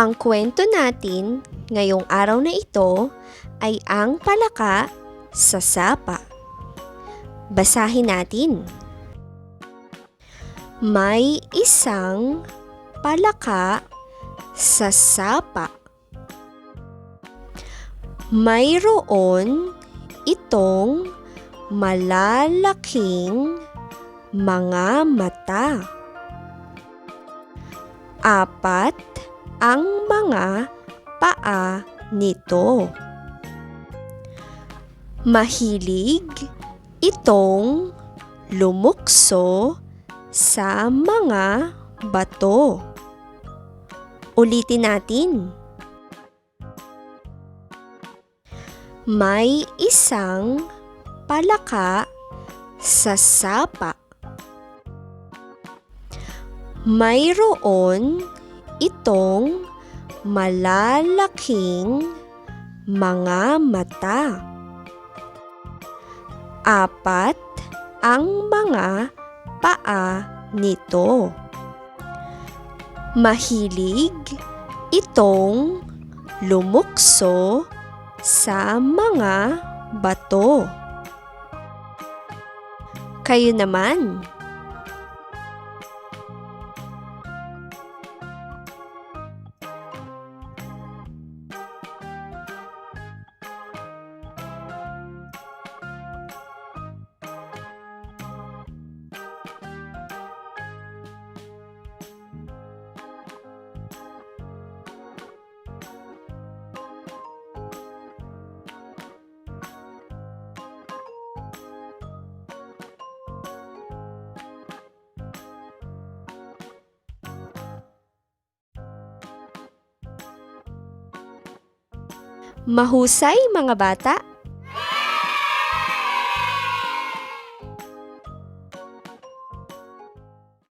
Ang kwento natin ngayong araw na ito ay ang palaka sa sapa. Basahin natin. May isang palaka sa sapa. Mayroon itong malalaking mga mata. Apat ang mga paa nito. Mahilig itong lumukso sa mga bato. Ulitin natin. May isang palaka sa sapa. Mayroon itong malalaking mga mata. Apat ang mga paa nito. Mahilig itong lumukso sa mga bato. Kayo naman. Mahusay mga bata.